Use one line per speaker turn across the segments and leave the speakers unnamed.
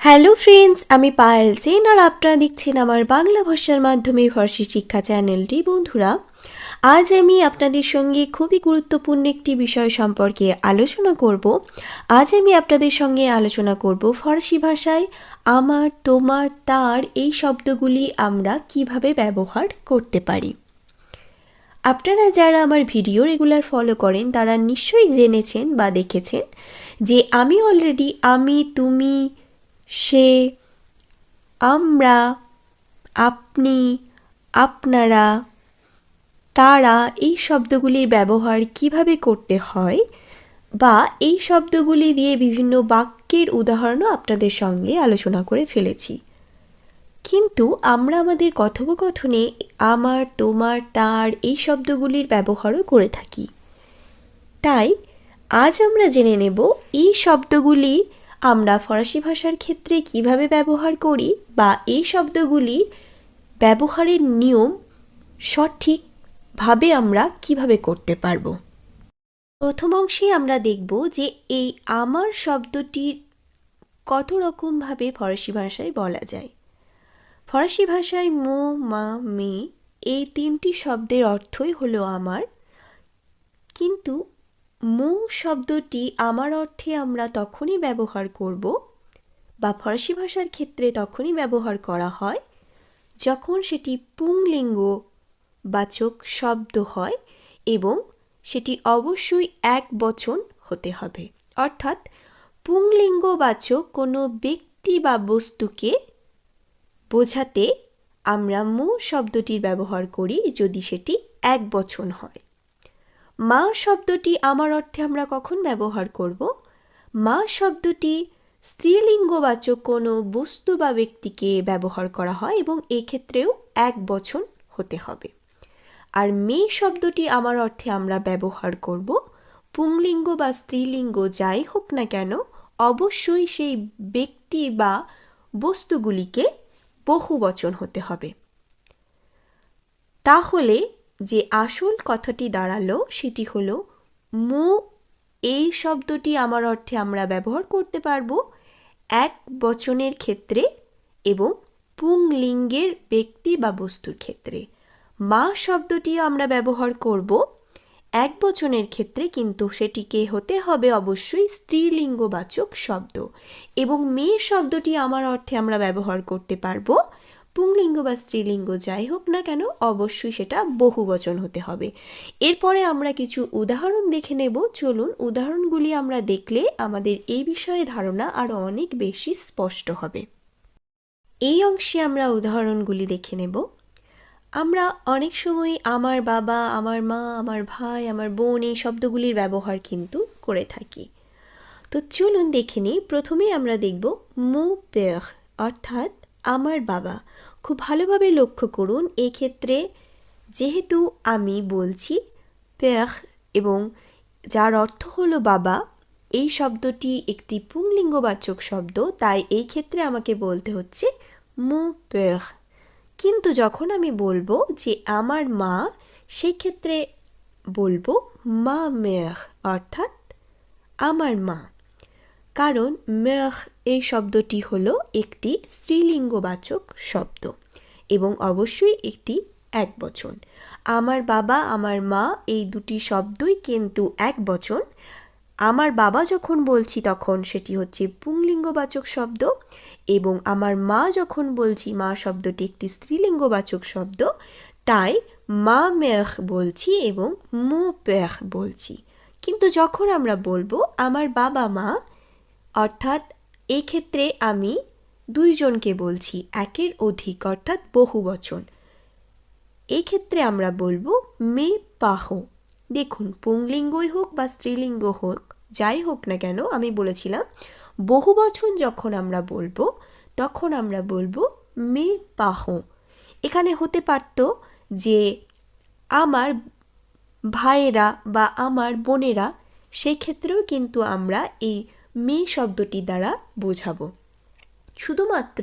Hello friends আমি পায়েল সেন আর আপনারা দেখছেন আমার বাংলা ভাষার মাধ্যমে ফরাসি শিক্ষা চ্যানেলটি, বন্ধুরা। আজ আমি আপনাদের সঙ্গে খুবই গুরুত্বপূর্ণ একটি বিষয় সম্পর্কে আলোচনা করব। আজ আমি আপনাদের সঙ্গে আলোচনা করব ফরাসি ভাষায় আমার, তোমার, তার এই শব্দগুলি আমরা কীভাবে ব্যবহার করতে পারি। আপনারা যারা আমার ভিডিও রেগুলার ফলো করেন, তারা নিশ্চয়ই জেনেছেন বা দেখেছেন যে আমি অলরেডি আমি, তুমি সে, আমরা, আপনি, আপনারা। তারা এই শব্দগুলির ব্যবহার কীভাবে করতে হয়? বা এই শব্দগুলি দিয়ে বিভিন্ন বাক্যের উদাহরণও আপনাদের সঙ্গে আলোচনা করে ফেলেছি। কিন্তু আমরা আমাদের কথোপকথনে আমার, তোমার, তার এই শব্দগুলির ব্যবহারও করে থাকি। তাই আজ আমরা জেনে নেব এই শব্দগুলি আমরা ফরাসি ভাষার ক্ষেত্রে কীভাবে ব্যবহার করি বা এই শব্দগুলির ব্যবহারের নিয়ম সঠিকভাবে আমরা কীভাবে করতে পারব? প্রথম অংশে আমরা দেখব যে এই আমার শব্দটির কত রকমভাবে ফরাসি ভাষায় বলা যায়। ফরাসি ভাষায় মো, মা, মে এই তিনটি শব্দের অর্থই হলো আমার। কিন্তু মো শব্দটি আমার অর্থে আমরা তখনই ব্যবহার করব বা ফরাসি ভাষার ক্ষেত্রে তখনই ব্যবহার করা হয় যখন সেটি পুংলিঙ্গ বাচক শব্দ হয় এবং সেটি অবশ্যই এক বচন হতে হবে। অর্থাৎ পুংলিঙ্গবাচক কোনো ব্যক্তি বা বস্তুকে বোঝাতে আমরা মু শব্দটির ব্যবহার করি যদি সেটি এক বচন হয়। মা শব্দটি আমার অর্থে আমরা কখন ব্যবহার করব? মা শব্দটি স্ত্রীলিঙ্গবাচক কোনো বস্তু বা ব্যক্তিকে ব্যবহার করা হয় এবং এক্ষেত্রেও এক বচন হতে হবে। আর মেয়ে শব্দটি আমার অর্থে আমরা ব্যবহার করব, পুংলিঙ্গ বা স্ত্রীলিঙ্গ যাই হোক না কেন, অবশ্যই সেই ব্যক্তি বা বস্তুগুলিকে বহু বচন হতে হবে। তাহলে যে আসল কথাটি দাঁড়াল সেটি হলো, মো, এই শব্দটি আমার অর্থে আমরা ব্যবহার করতে পারব এক বচনের ক্ষেত্রে এবং পুংলিঙ্গের ব্যক্তি বা বস্তুর ক্ষেত্রে। মা শব্দটি আমরা ব্যবহার করব এক বচনের ক্ষেত্রে, কিন্তু সেটিকে হতে হবে অবশ্যই স্ত্রীলিঙ্গবাচক শব্দ এবং মেয়ে শব্দটি আমার অর্থে আমরা ব্যবহার করতে পারব পুংলিঙ্গ বা স্ত্রীলিঙ্গ যাই হোক না কেন, অবশ্যই সেটা বহু বচন হতে হবে। এরপরে আমরা কিছু উদাহরণ দেখে নেব। চলুন উদাহরণগুলি আমরা দেখলে আমাদের এই বিষয়ে ধারণা আরও অনেক বেশি স্পষ্ট হবে। এই অংশে আমরা উদাহরণগুলি দেখে নেব। আমরা অনেক সময় আমার বাবা, আমার মা, আমার ভাই, আমার বোন এই শব্দগুলির ব্যবহার কিন্তু করে থাকি। তো চলুন দেখে নিই। প্রথমেই আমরা দেখব মো পেয়ার অর্থাৎ আমার বাবা। খুব ভালোভাবে লক্ষ্য করুন, এক্ষেত্রে যেহেতু আমি বলছি পেয়ার এবং যার অর্থ হলো বাবা এই শব্দটি একটি পুংলিঙ্গবাচক শব্দ, তাই এই ক্ষেত্রে আমাকে বলতে হচ্ছে মু পেয়ার কিন্তু যখন আমি বলব যে আমার মা সেই ক্ষেত্রে বলব মা মেয়ার অর্থাৎ আমার মা। কারণ মেয়ার এই শব্দটি হলো একটি স্ত্রীলিঙ্গবাচক শব্দ এবং অবশ্যই একটি এক বচন আমার বাবা, আমার মা এই দুটি শব্দই কিন্তু এক বচন আমার বাবা যখন বলছি তখন সেটি হচ্ছে পুংলিঙ্গবাচক শব্দ এবং আমার মা যখন বলছি মা শব্দটি একটি স্ত্রীলিঙ্গবাচক শব্দ, তাই মা মেহ বলছি এবং মো পেহ বলছি। কিন্তু যখন আমরা বলব আমার বাবা মা, অর্থাৎ এই ক্ষেত্রে আমি দুইজনকে বলছি, একের অধিক, অর্থাৎ বহু বচন এক্ষেত্রে আমরা বলব মে পাহ। দেখুন, পুংলিঙ্গই হোক বা স্ত্রীলিঙ্গ হোক, যাই হোক না কেন, আমি বলেছিলাম বহু বচন যখন আমরা বলব, তখন আমরা বলব মে পাহ। এখানে হতে পারত যে আমার ভাইয়েরা বা আমার বোনেরা সেই ক্ষেত্রেও কিন্তু আমরা এই মেয়ে শব্দটি দ্বারা বোঝাবো। শুধুমাত্র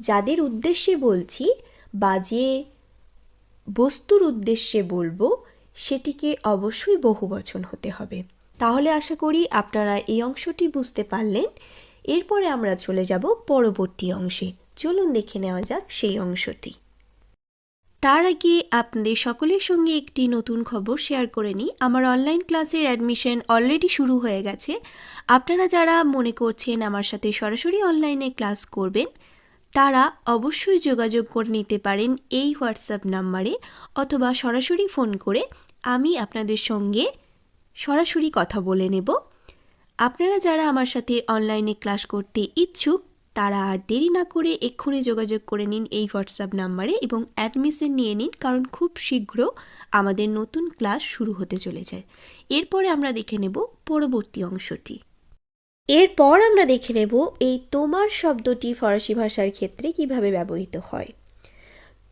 যাদের উদ্দেশ্যে বলছি বা যে বস্তুর উদ্দেশ্যে বলব, সেটিকে অবশ্যই বহু বচন হতে হবে। তাহলে আশা করি আপনারা এই অংশটি বুঝতে পারলেন। এরপরে আমরা চলে যাব পরবর্তী অংশে। চলুন দেখে নেওয়া যাক সেই অংশটি। তার আগে আপনাদের সকলের সঙ্গে একটি নতুন খবর শেয়ার করে নিই। আমার অনলাইন ক্লাসের অ্যাডমিশন অলরেডি শুরু হয়ে গেছে। আপনারা যারা মনে করছেন আমার সাথে সরাসরি অনলাইনে ক্লাস করবেন, তারা অবশ্যই যোগাযোগ করে নিতে পারেন এই হোয়াটসঅ্যাপ নাম্বারে অথবা সরাসরি ফোন করে আমি আপনাদের সঙ্গে সরাসরি কথা বলে নেব। আপনারা যারা আমার সাথে অনলাইনে ক্লাস করতে ইচ্ছুক তারা আর দেরি না করে এক্ষুনি যোগাযোগ করে নিন এই হোয়াটসঅ্যাপ নাম্বারে এবং অ্যাডমিশন নিয়ে নিন, কারণ খুব শীঘ্র আমাদের নতুন ক্লাস শুরু হতে চলেছে। এরপরে আমরা দেখে নেব পরবর্তী অংশটি। এরপর আমরা দেখে নেব এই তোমার শব্দটি ফরাসি ভাষার ক্ষেত্রে কীভাবে ব্যবহৃত হয়।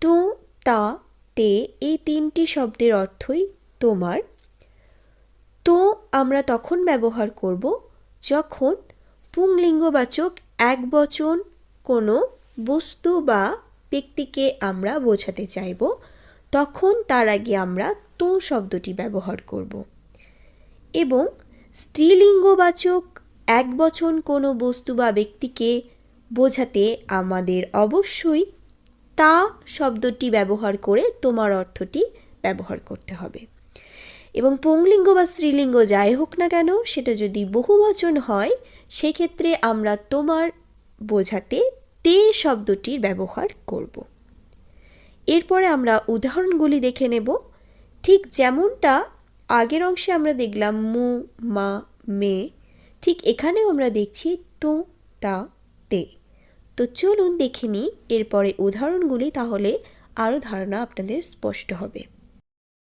তো, তা, তে এই তিনটি শব্দের অর্থই তোমার। তো, আমরা তখন ব্যবহার করব যখন পুংলিঙ্গবাচক এক বচন কোনো বস্তু বা ব্যক্তিকে আমরা বোঝাতে চাইব, তখন তার আগে আমরা তো শব্দটি ব্যবহার করব। এবং স্ত্রীলিঙ্গবাচক এক বচন কোনো বস্তু বা ব্যক্তিকে বোঝাতে আমাদের অবশ্যই তা শব্দটি ব্যবহার করে তোমার অর্থটি ব্যবহার করতে হবে। এবং পুংলিঙ্গ বা স্ত্রীলিঙ্গ যাই হোক না কেন, সেটা যদি বহুবচন হয় সেক্ষেত্রে আমরা তোমার বোঝাতে তে শব্দটির ব্যবহার করব। এরপরে আমরা উদাহরণগুলি দেখে নেব। ঠিক যেমনটা আগের অংশে আমরা দেখলাম মু, মা, মে, ঠিক এখানেও আমরা দেখছি তো, তা, তে। তো চলুন দেখে নিই, এরপরে উদাহরণগুলি তাহলে আরও ধারণা আপনাদের স্পষ্ট হবে।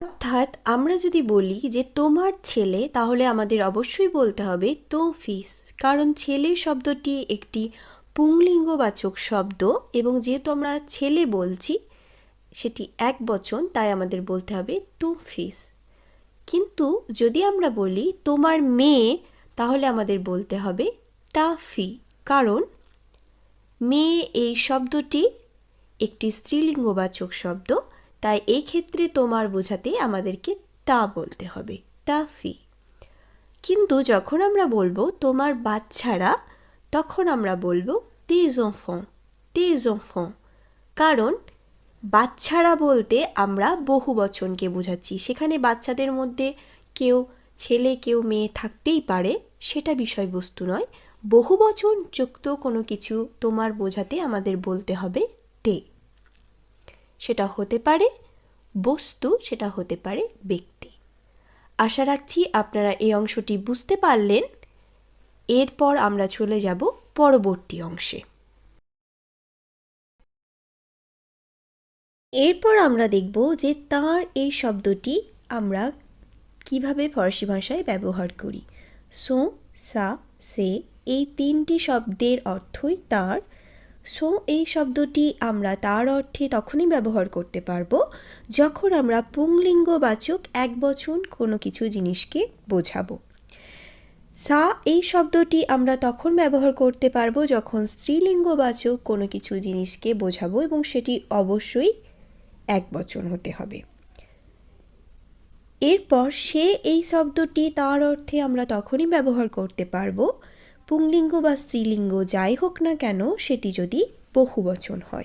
অর্থাৎ আমরা যদি বলি যে তোমার ছেলে, তাহলে আমাদের অবশ্যই বলতে হবে তো ফিস কারণ ছেলে শব্দটি একটি পুংলিঙ্গবাচক শব্দ এবং যেহেতু আমরা ছেলে বলছি, সেটি এক বচন, তাই আমাদের বলতে হবে তো ফিস কিন্তু যদি আমরা বলি তোমার মেয়ে, তাহলে আমাদের বলতে হবে তা ফি কারণ মেয়ে এই শব্দটি একটি স্ত্রীলিঙ্গবাচক শব্দ তাই এই ক্ষেত্রে তোমার বোঝাতে আমাদেরকে তা বলতে হবে, তা ফি। কিন্তু যখন আমরা বলব তোমার বাচ্চারা, তখন আমরা বলব তেজ ফঁ তেজ ফঁ কারণ বাচ্চারা বলতে আমরা বহু বচনকে বোঝাচ্ছি। সেখানে বাচ্চাদের মধ্যে কেউ ছেলে, কেউ মেয়ে থাকতেই পারে, সেটা বিষয়বস্তু নয়। বহু বচন যুক্ত কোনো কিছু তোমার বোঝাতে আমাদের বলতে হবে তে। সেটা হতে পারে বস্তু, সেটা হতে পারে ব্যক্তি। আশা রাখছি আপনারা এই অংশটি বুঝতে পারলেন। এরপর আমরা চলে যাব পরবর্তী অংশে। এরপর আমরা দেখব যে তার এই শব্দটি আমরা কীভাবে ফরাসি ভাষায় ব্যবহার করি। সো, সা, সে এই তিনটি শব্দের অর্থই তার সো এই শব্দটি আমরা তার অর্থে তখনই ব্যবহার করতে পারব যখন আমরা পুংলিঙ্গবাচক এক বচন কোনো কিছু জিনিসকে বোঝাবো। সা এই শব্দটি আমরা তখন ব্যবহার করতে পারব যখন স্ত্রীলিঙ্গবাচক কোনো কিছু জিনিসকে বোঝাবো এবং সেটি অবশ্যই এক বচন হতে হবে। এরপর সে এই শব্দটি তার অর্থে আমরা তখনই ব্যবহার করতে পারব পুংলিঙ্গ বা স্ত্রীলিঙ্গ যাই হোক না কেন, সেটি যদি বহুবচন হয়।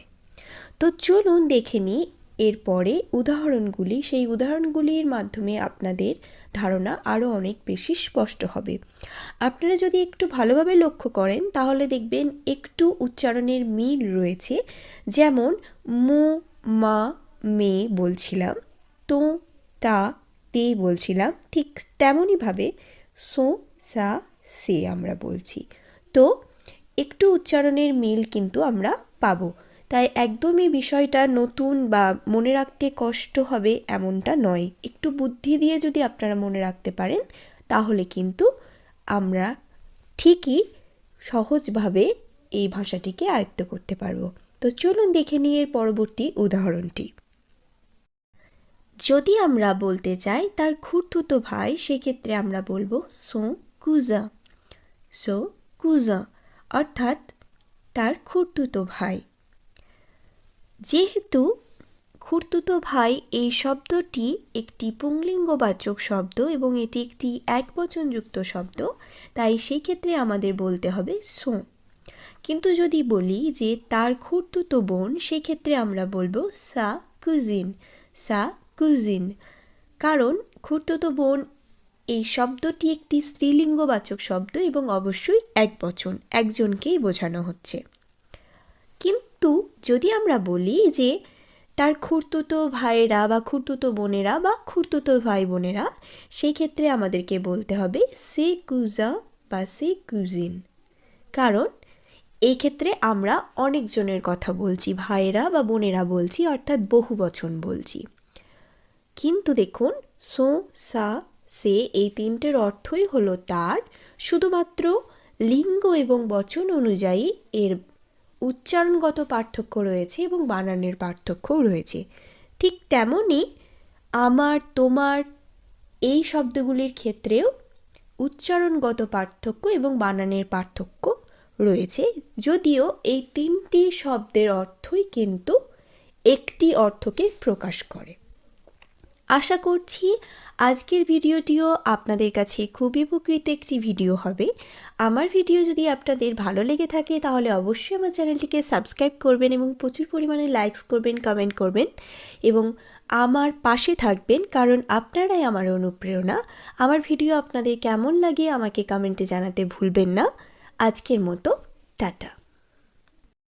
তো চলুন দেখে নিই এরপরে উদাহরণগুলি। সেই উদাহরণগুলির মাধ্যমে আপনাদের ধারণা আরও অনেক বেশি স্পষ্ট হবে। আপনারা যদি একটু ভালোভাবে লক্ষ্য করেন, তাহলে দেখবেন একটু উচ্চারণের মিল রয়েছে। যেমন, মো, মা, মে বলছিলাম, তো, তা, তে বলছিলাম, ঠিক তেমনইভাবে সো, সা সে আমরা বলছি। তো একটু উচ্চারণের মিল কিন্তু আমরা পাবো। তাই একদমই বিষয়টা নতুন বা মনে রাখতে কষ্ট হবে এমনটা নয়। একটু বুদ্ধি দিয়ে যদি আপনারা মনে রাখতে পারেন, তাহলে কিন্তু আমরা ঠিকই সহজভাবে এই ভাষাটিকে আয়ত্ত করতে পারব। তো চলুন দেখে নিয়ে এর পরবর্তী উদাহরণটি। যদি আমরা বলতে চাই, তার খুঁড়তুতো ভাই, সেক্ষেত্রে আমরা বলব সো কুজা। সো কুজা অর্থাৎ তার খুঁড়তুতো ভাই। যেহেতু খুড়তুতো ভাই এই শব্দটি একটি পুংলিঙ্গবাচক শব্দ এবং এটি একটি একবচনযুক্ত শব্দ, তাই সেই ক্ষেত্রে আমাদের বলতে হবে সো। কিন্তু যদি বলি যে তার খুড়তুতো বোন সেক্ষেত্রে আমরা বলব সা কুজিন সা কুজিন। কারণ খুড়তুতো বোন এই শব্দটি একটি স্ত্রীলিঙ্গবাচক শব্দ এবং অবশ্যই এক বচন, একজনকেই বোঝানো হচ্ছে। কিন্তু যদি আমরা বলি যে তার খুড়তুতো ভাইয়েরা বা খুড়তুতো বোনেরা বা খুড়তুতো ভাই বোনেরা সেই ক্ষেত্রে আমাদেরকে বলতে হবে সে কুজা বা সে কুজিন। কারণ এই ক্ষেত্রে আমরা অনেকজনের কথা বলছি, ভাইয়েরা বা বোনেরা বলছি, অর্থাৎ বহু বচন বলছি। কিন্তু দেখুন, সো, সা সে এই তিনটের অর্থই হলো তার, শুধুমাত্র লিঙ্গ এবং বচন অনুযায়ী এর উচ্চারণগত পার্থক্য রয়েছে এবং বানানের পার্থক্যও রয়েছে। ঠিক তেমনই আমার, তোমার এই শব্দগুলির ক্ষেত্রেও উচ্চারণগত পার্থক্য এবং বানানের পার্থক্য রয়েছে। যদিও এই তিনটি শব্দের অর্থই কিন্তু একটি অর্থকে প্রকাশ করে। আশা করছি আজকের ভিডিওটিও আপনাদের কাছে খুবই উপকৃত একটি ভিডিও হবে। আমার ভিডিও যদি আপনাদের ভালো লেগে থাকে তাহলে অবশ্যই আমার চ্যানেলটিকে সাবস্ক্রাইব করবেন এবং প্রচুর পরিমাণে লাইকস করবেন কমেন্ট করবেন এবং আমার পাশে থাকবেন কারণ আপনারাই আমার অনুপ্রেরণা। আমার ভিডিও আপনাদের কেমন লাগে আমাকে কমেন্টে জানাতে ভুলবেন না। আজকের মতো, টাটা।